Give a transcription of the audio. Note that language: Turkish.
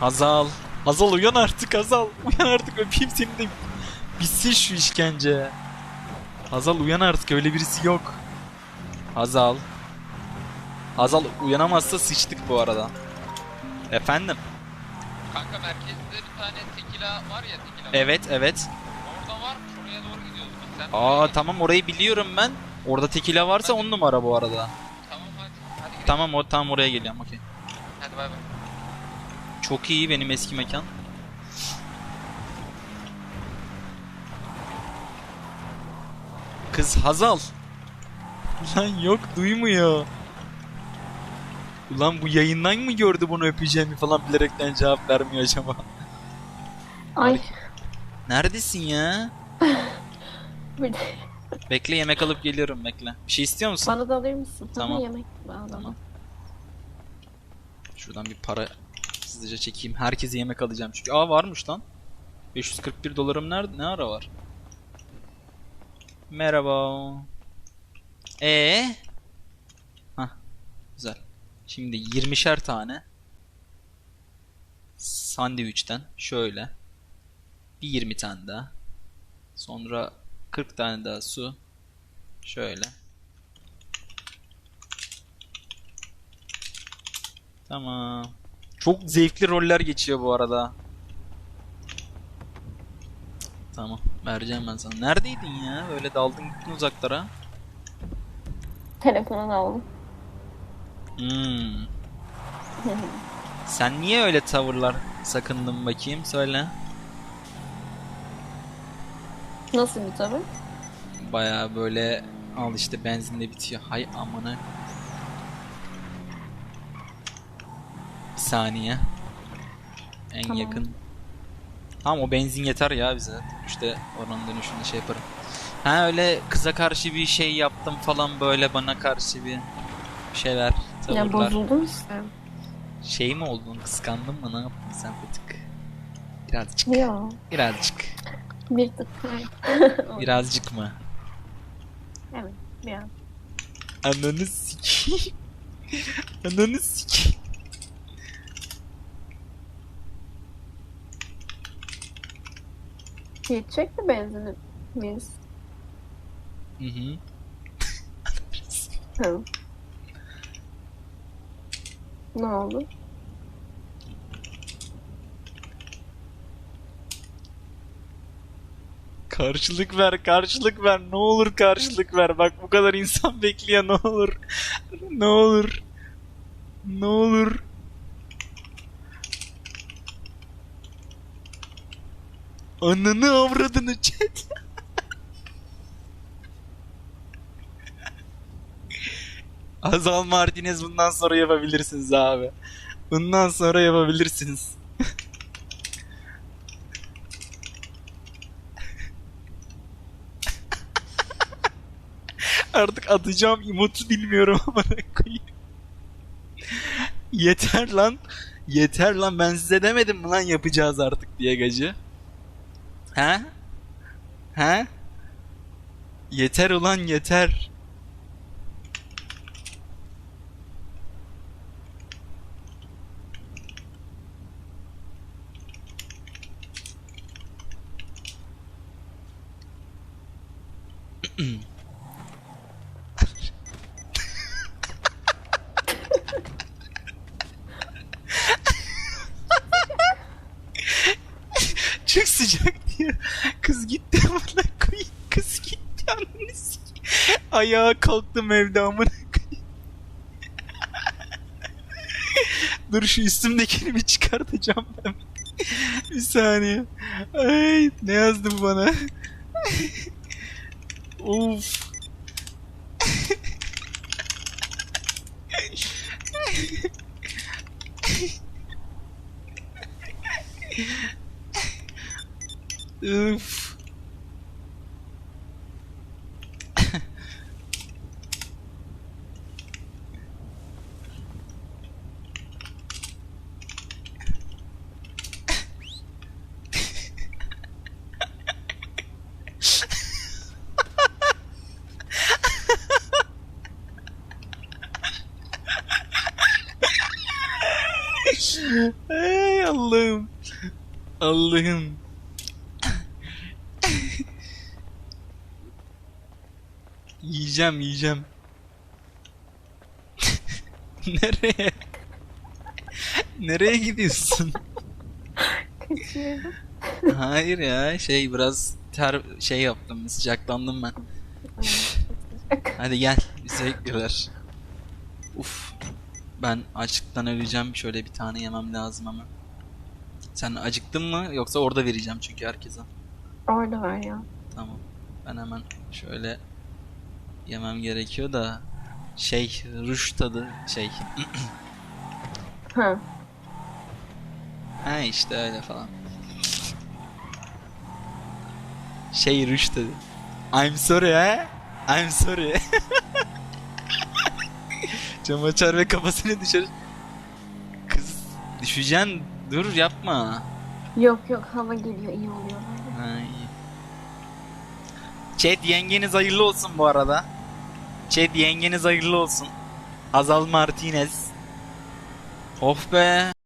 Hazal. Hazal uyan artık Hazal. Uyan artık öpeyim seni de. Bitsin şu işkence. Hazal uyan artık öyle birisi yok. Hazal. Hazal uyanamazsa sıçtık bu arada. Efendim? Kanka merkezde bir tane tekila var ya tekila. Evet evet. Orada var oraya doğru gidiyoruz. Sen Aa tamam orayı biliyorum ben. Orada tekila varsa on numara bu arada. Tamam hadi. Hadi gidelim. Tamam o tam oraya geliyorum okey. Hadi bay bay. Çok iyi benim eski mekan. Kız Hazal. Lan yok duymuyor. Ulan bu yayından mı gördü bunu öpeceğimi falan bilerekten cevap vermiyor acaba? Ay. Neredesin ya? Bekle yemek alıp geliyorum bekle. Bir şey istiyor musun? bana da alır mısın? Tamam. Yemek. Bana Tamam. Şuradan bir para hızlıca çekeyim. Herkese yemek alacağım çünkü. Aa varmış lan. 541 dolarım nerede? Ne ara var? Merhaba. Ee? Hah. Güzel. Şimdi 20'şer tane sandviçten şöyle bir 20 tane daha. Sonra 40 tane daha su. Şöyle. Tamam. Çok zevkli roller geçiyor bu arada. Tamam. Vereceğim ben sana. Neredeydin ya? Öyle daldın gittin uzaklara. Telefonu da aldım. Hmm. Sen niye öyle tavırlar sakındın bakayım? Söyle. Nasıl bir tabi? Baya böyle al işte benzinle bitiyor. Hay amına. Saniye. En Tamam. yakın. Tamam o benzin yeter ya bize. İşte oranın dönüşünde şey yaparım. Ha öyle kıza karşı bir şey yaptım falan böyle bana karşı bir şeyler, Ya tavırlar. bozuldum işte. Şey mi oldun? Kıskandın mı? Ne yaptın sen Fetik? Birazcık. Ya. Birazcık. Bir tık. Birazcık mı? Evet. Bir an. Ananı sikeyim. Ananı sikeyim. Yetecek mi benzini? Biz. Hı hı. Hı. Ne oldu? Karşılık ver, karşılık ver. Ne olur karşılık ver. Bak bu kadar insan bekliyor. Ne olur. Ne olur. Ne olur. Ananı avradını chat. Azal Martinez bundan sonra yapabilirsiniz abi. Bundan sonra yapabilirsiniz. Artık atacağım emotu bilmiyorum ama koyayım. Yeter lan. Yeter lan ben size demedim mi lan yapacağız artık diye gacı. He? He? Yeter ulan yeter. Çok sıcak diyor. Kız gitti amına koyayım. Kız gitti ananı sikeyim. Ayağa kalktım evde amına. Dur şu üstümdekini bir çıkartacağım ben. bir saniye. Ay ne yazdı bu bana? of. Üf. Ey Allah'ım. Allah'ım. yiyeceğim yiyeceğim. Nereye? Nereye gidiyorsun? Kaçıyorum. Hayır ya şey biraz ter şey yaptım sıcaklandım ben. Hadi gel bizi bekliyorlar. Uf. Ben açlıktan öleceğim. Şöyle bir tane yemem lazım ama. Sen acıktın mı yoksa orada vereceğim çünkü herkese. Orada var ya. Tamam. Ben hemen şöyle yemem gerekiyor da şey ruj tadı şey. Ha. ha işte öyle falan. Şey ruj tadı. I'm sorry ha. I'm sorry. Cam açar ve kafasını dışarı. Kız düşeceksin. Dur yapma. Yok yok hava geliyor iyi oluyor. İyi. Chat yengeniz hayırlı olsun bu arada. Chat yengeniz hayırlı olsun. Azal Martinez. Of be.